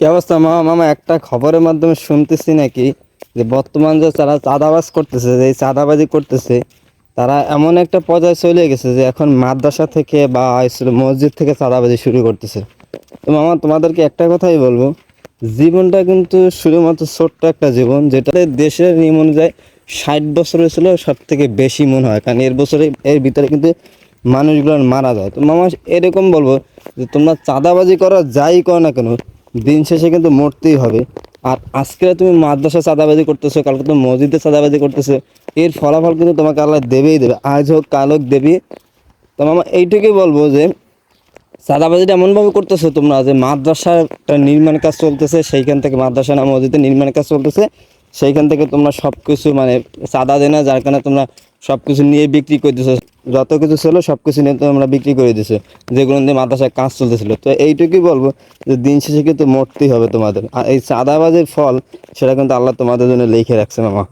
কি অবস্থা? মামা মামা, একটা খবরের মাধ্যমে শুনতেছি নাকি যে বর্তমান যে তারা চাঁদাবাজ করতেছে, যে চাঁদাবাজি করতেছে, তারা এমন একটা পর্যায়ে চলে গেছে যে এখন মাদ্রাসা থেকে বা মসজিদ থেকে চাঁদাবাজি শুরু করতেছে। তো মামা, তোমাদেরকে একটা কথাই বলব, জীবনটা কিন্তু শুধুমাত্র ছোট্ট একটা জীবন যেটা দেশের নিয়ম অনুযায়ী ষাট বছর হয়েছিল সব থেকে বেশি মনে হয়, কারণ এর বছরে, এর ভিতরে কিন্তু মানুষগুলো মারা যায়। তো মামা, এরকম বলব যে তোমরা চাঁদাবাজি করা, যাই করো না কেন দিন শেষে কিন্তু মরতেই হবে। আর আজকে তুমি মাদ্রাসা চাঁদাবাজি করতেছো, কালকে তুমি মসজিদে চাঁদাবাজি করতেছো, এর ফলাফল কিন্তু তোমাকে আল্লাহ দেবেই দেবে। আজ হোক, কাল হোক, দেবী। তো এইটুকুই বলব যে, চাঁদাবাজিটা এমনভাবে করতেছো তোমরা যে মাদ্রাসার একটা নির্মাণ কাজ চলতেছে, সেইখান থেকে মাদ্রাসা না মসজিদে নির্মাণ কাজ চলতেছে, সেইখান থেকে তোমরা সব কিছু মানে চাঁদা দেয় না যার কারণে তোমরা সব কিছু নিয়ে বিক্রি করে দিছে। যত কিছু ছিল সব কিছু নিয়ে তো আমরা বিক্রি করে দিছে। যেগুলো নিয়ে মাদ্রাসায় কাজ চলতেছিল। তো এইটুকুই বলব যে, দিন শেষে কিন্তু মরতেই হবে তোমাদের। আর এই চাঁদাবাজের ফল, সেটা কিন্তু আল্লাহ তোমাদের জন্য লিখে রাখছে মামা।